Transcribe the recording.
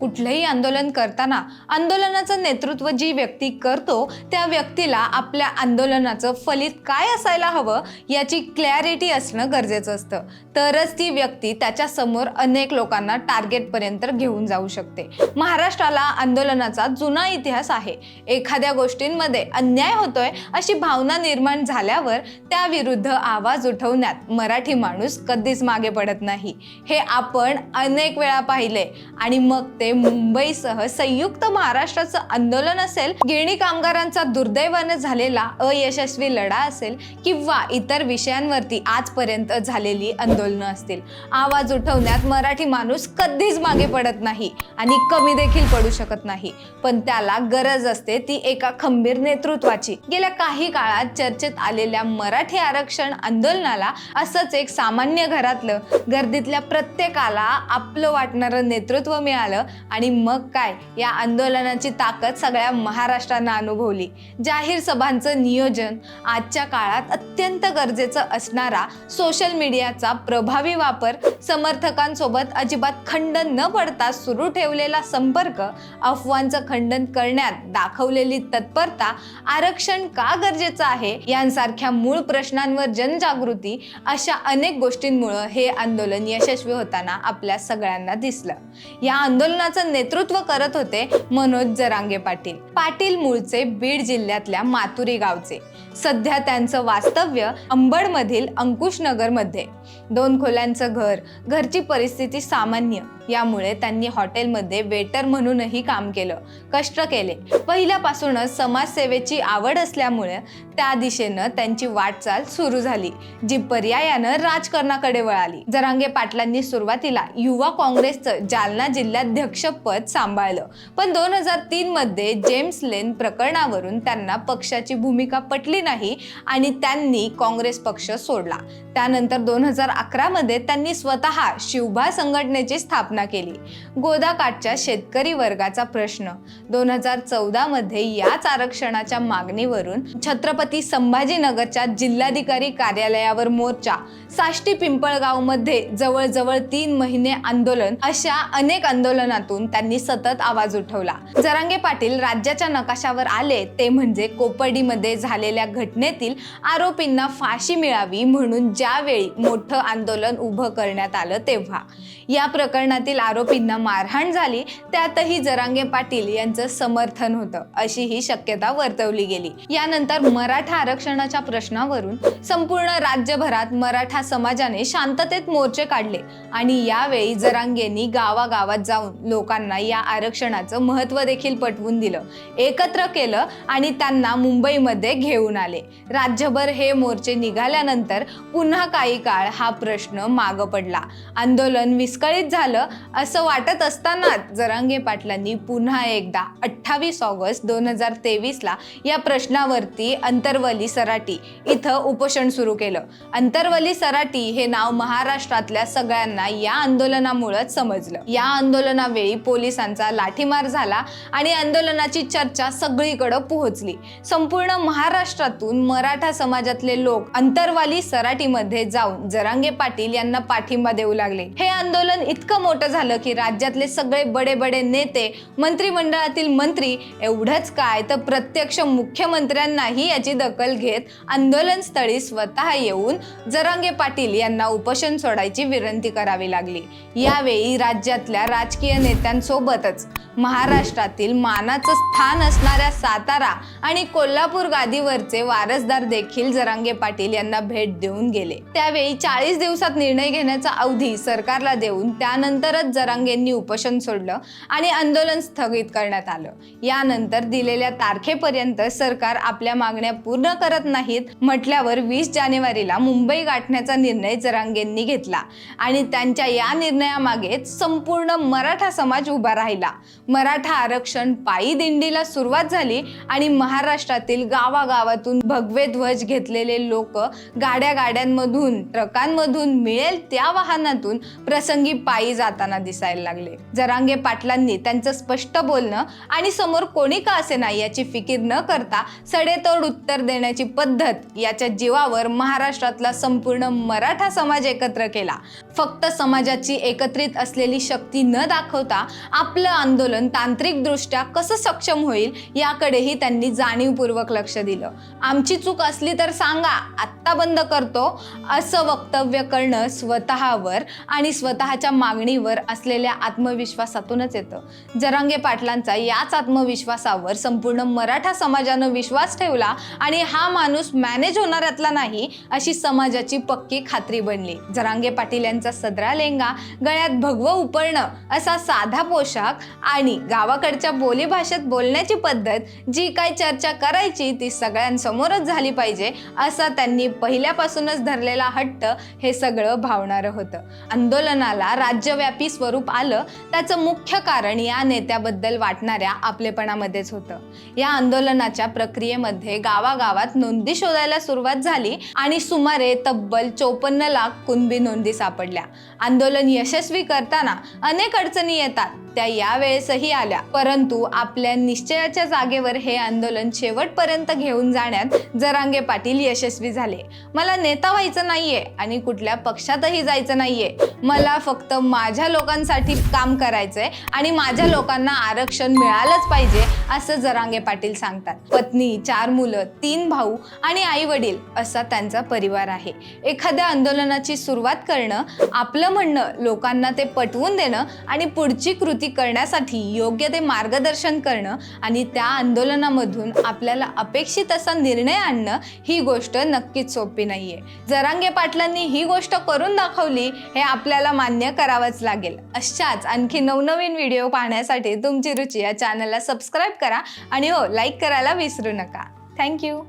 कुठलंही आंदोलन करताना आंदोलनाचं नेतृत्व जी व्यक्ती करतो त्या व्यक्तीला आपल्या आंदोलनाचं फलित काय असायला हवं याची क्लॅरिटी असणं गरजेचं असतं. तरच ती व्यक्ती त्याच्यासमोर अनेक लोकांना टार्गेटपर्यंत घेऊन जाऊ शकते. महाराष्ट्राला आंदोलनाचा जुना इतिहास आहे. एखाद्या गोष्टींमध्ये अन्याय होतोय अशी भावना निर्माण झाल्यावर त्याविरुद्ध आवाज उठवण्यात मराठी माणूस कधीच मागे पडत नाही. हे आपण अनेक वेळा पाहिले आणि मग ते मुंबईसह संयुक्त महाराष्ट्राचं आंदोलन असेल गिरणी कामगारांचा दुर्दैवानं झालेला अयशस्वी लढा असेल किंवा इतर विषयांवरती आजपर्यंत झालेली आंदोलनं असतील. आवाज उठवण्यात मराठी माणूस कधीच मागे पडत नाही आणि कमी देखील पडू शकत नाही. पण त्याला गरज असते ती एका खंबीर नेतृत्वाची. गेल्या काही काळात चर्चेत आलेल्या मराठी आरक्षण आंदोलनाला असंच एक सामान्य घरातलं गर्दीतल्या प्रत्येकाला आपलं वाटणारं नेतृत्व मिळालं आणि मग काय? या आंदोलनाची ताकद सगळ्या महाराष्ट्रानं अनुभवली. जाहीर सभांचं नियोजन आजच्या काळात अत्यंत गरजेचं असणारा सोशल मीडियाचा प्रभावी वापर समर्थकांसोबत अजिबात खंडन न पडता सुरू ठेवलेला संपर्क अफवांचं खंडन करण्यात दाखवलेली तत्परता आरक्षण का गरजेचं आहे यांसारख्या मूळ प्रश्नांवर जनजागृती अशा अनेक गोष्टींमुळं हे आंदोलन यशस्वी होताना आपल्या सगळ्यांना दिसलं. या आंदोलनाचं नेतृत्व करत होते मनोज जरांगे पाटील. पाटील मूळचे बीड जिल्ह्यातल्या मातुरी गावचे. सध्या त्यांचं वास्तव्य अंबडमधील अंकुशनगरमध्ये. दोन खोल्यांचं घर घरची परिस्थिती सामान्य. यामुळे त्यांनी हॉटेलमध्ये वेटर म्हणूनही काम केलं कष्ट केले. पहिल्यापासूनच समाजसेवेची आवड असल्यामुळे त्या दिशेनं त्यांची वाटचाल सुरू झाली जी पर्यायानं राजकारणाकडे वळाली. जरांगे पाटलांनी सुरुवातीला युवा काँग्रेसचं जालना जिल्हाध्यक्षपद सांभाळलं. पण दोन हजार तीन मध्ये जेम्स लेन प्रकरणावरून त्यांना पक्षाची भूमिका पटली नाही आणि त्यांनी काँग्रेस पक्ष सोडला. त्यानंतर दोन हजार अकरा मध्ये त्यांनी स्वतः शिवभा संघटनेची स्थापना केली. गोदाकाठच्या शेतकरी वर्गाचा प्रश्न. दोन हजार चौदा मध्ये याच आरक्षणाच्या मागणीवरून छत्रपती संभाजीनगरच्या जिल्हाधिकारी कार्यालयावर मोर्चा. साष्टी पिंपळगावमध्ये जवळजवळ तीन महिने आंदोलन अशा अनेक आंदोलनात माध्यमातून त्यांनी सतत आवाज उठवला. जरांगे पाटील राज्याच्या नकाशावर आले ते म्हणजे कोपर्डीमध्ये झालेल्या घटनेतील आरोपींना फाशी मिळावी म्हणून ज्यावेळी मोठं आंदोलन उभं करण्यात आलं तेव्हा. या प्रकरणातील आरोपींना मारहाण झाली त्यातही जरांगे पाटील यांचं समर्थन होतं अशी ही शक्यता वर्तवली गेली. यानंतर मराठा आरक्षणाच्या प्रश्नावरून संपूर्ण राज्यभरात मराठा समाजाने शांततेत मोर्चे काढले आणि यावेळी जरांगेंनी गावागावात जाऊन लोकांना या आरक्षणाचं महत्त्व देखील पटवून दिलं. एकत्र केलं आणि त्यांना मुंबईमध्ये घेऊन आले. राज्यभर हे मोर्चे निघाल्यानंतर पुन्हा काही काळ हा प्रश्न मागं पडला. आंदोलन विस्कळीत झालं असं वाटत असतानाच जरांगे पाटलांनी पुन्हा एकदा अठ्ठावीस ऑगस्ट दोन हजार तेवीसला या प्रश्नावरती अंतरवली सराटी इथं उपोषण सुरू केलं. अंतरवली सराटी हे नाव महाराष्ट्रातल्या सगळ्यांना या आंदोलनामुळेच समजलं. या आंदोलनावेळी पोलिसांचा लाठीमार झाला आणि आंदोलनाची चर्चा सगळीकडे पोहोचली. संपूर्ण महाराष्ट्रातून मराठा समाजातले लोक अंतरवाली सराटीमध्ये जाऊन जरांगे पाटील यांना पाठिंबा देऊ लागले. हे आंदोलन इतकं मोठं झालं की राज्यातले सगळे बडे बडे नेते मंत्रिमंडळातील मंत्री एवढंच काय तर प्रत्यक्ष मुख्यमंत्र्यांनाही याची दखल घेत आंदोलन स्थळी स्वतः येऊन जरांगे पाटील यांना उपोषण सोडायची विनंती करावी लागली. यावेळी राज्यातल्या राजकीय नेत्यांसोबतच. महाराष्ट्रातील मानाचं स्थान असणाऱ्या सातारा आणि कोल्हापूर गादीवरचे वारसदार देखील जरांगे पाटील यांना भेट देऊन गेले. त्यावेळी चाळीस दिवसात निर्णय घेण्याचा अवधी सरकारला देऊन त्यानंतरच जरांगेंनी उपोषण सोडलं आणि आंदोलन स्थगित करण्यात आलं. यानंतर दिलेल्या तारखेपर्यंत सरकार आपल्या मागण्या पूर्ण करत नाहीत म्हटल्यावर वीस जानेवारीला मुंबई गाठण्याचा निर्णय जरांगेंनी घेतला आणि त्यांच्या या निर्णयामागे संपूर्ण मराठा समाज उभा राहिला. मराठा आरक्षण पायी दिंडीला सुरुवात झाली आणि महाराष्ट्रातील गावागावातून भगवे ध्वज घेतलेले लोक गाड्या गाड्यांमधून ट्रकांमधून मिळेल त्या वाहनातून प्रसंगी पायी जाताना दिसायला लागले. जरांगे पाटलांनी त्यांचं स्पष्ट बोलणं आणि समोर कोणी का असे नाही याची फिकीर न करता सडेतोड उत्तर देण्याची पद्धत याच्या जीवावर महाराष्ट्रातला संपूर्ण मराठा समाज एकत्र केला. फक्त समाजाची एकत्रित असलेली शक्ती न दाखवता ठेवता आपलं आंदोलन तांत्रिकदृष्ट्या कसं सक्षम होईल याकडेही त्यांनी जाणीवपूर्वक लक्ष दिलं. आमची चूक असली तर सांगा आत्ता बंद करतो असं वक्तव्य करणं स्वतःवर आणि स्वतःच्या मागणीवर असलेल्या आत्मविश्वासातूनच येतं. जरांगे पाटलांचा याच आत्मविश्वासावर संपूर्ण मराठा समाजानं विश्वास ठेवला आणि हा माणूस मॅनेज होणाऱ्यातला नाही अशी समाजाची पक्की खात्री बनली. जरांगे पाटील यांचा सदरा लेंगा गळ्यात भगवं उपरणं असा साधा पोशाख आणि गावाकडच्या बोलीभाषेत बोलण्याची पद्धत जी काय चर्चा करायची ती सगळ्यांसमोरच झाली पाहिजे असा त्यांनी पहिल्यापासूनच धरलेला हट्ट हे सगळं भावणारं होतं. आंदोलनाला राज्यव्यापी स्वरूप आलं त्याचं मुख्य कारण या नेत्याबद्दल वाटणाऱ्या आपलेपणामध्येच होतं. या आंदोलनाच्या प्रक्रियेमध्ये गावागावात नोंदी शोधायला सुरुवात झाली आणि सुमारे तब्बल चोपन्न लाख कुणबी नोंदी सापडल्या. आंदोलन यशस्वी करताना अनेक अडचणी येतात त्या यावेळेसही आल्या. परंतु आपल्या निश्चयाच्या जागेवर हे आंदोलन शेवटपर्यंत घेऊन जाण्यात जरांगे पाटील यशस्वी झाले. मला नेता व्हायचं नाहीये आणि कुठल्या पक्षातही जायचं नाहीये. मला फक्त माझ्या लोकांसाठी काम करायचंय आणि माझ्या लोकांना आरक्षण मिळालंच पाहिजे असं जरांगे पाटील सांगतात. पत्नी चार मुलं तीन भाऊ आणि आई वडील असा त्यांचा परिवार आहे. एखाद्या आंदोलनाची सुरुवात करणं आपलं म्हणणं लोकांना ते पटवून देणं आणि पुढची कृती करण्यासाठी योग्य ते मार्गदर्शन करणं आणि त्या आंदोलनामधून आपल्याला अपेक्षित असा निर्णय आणणं ही गोष्ट नक्कीच सोपी नाही आहे जरांगे पाटलांनी ही गोष्ट करून दाखवली हे आपल्याला मान्य करावंच लागेल. अशाच आणखी नवनवीन व्हिडिओ पाहण्यासाठी तुमची रुची या चॅनलला सबस्क्राईब करा आणि हो लाईक करायला विसरू नका. थँक्यू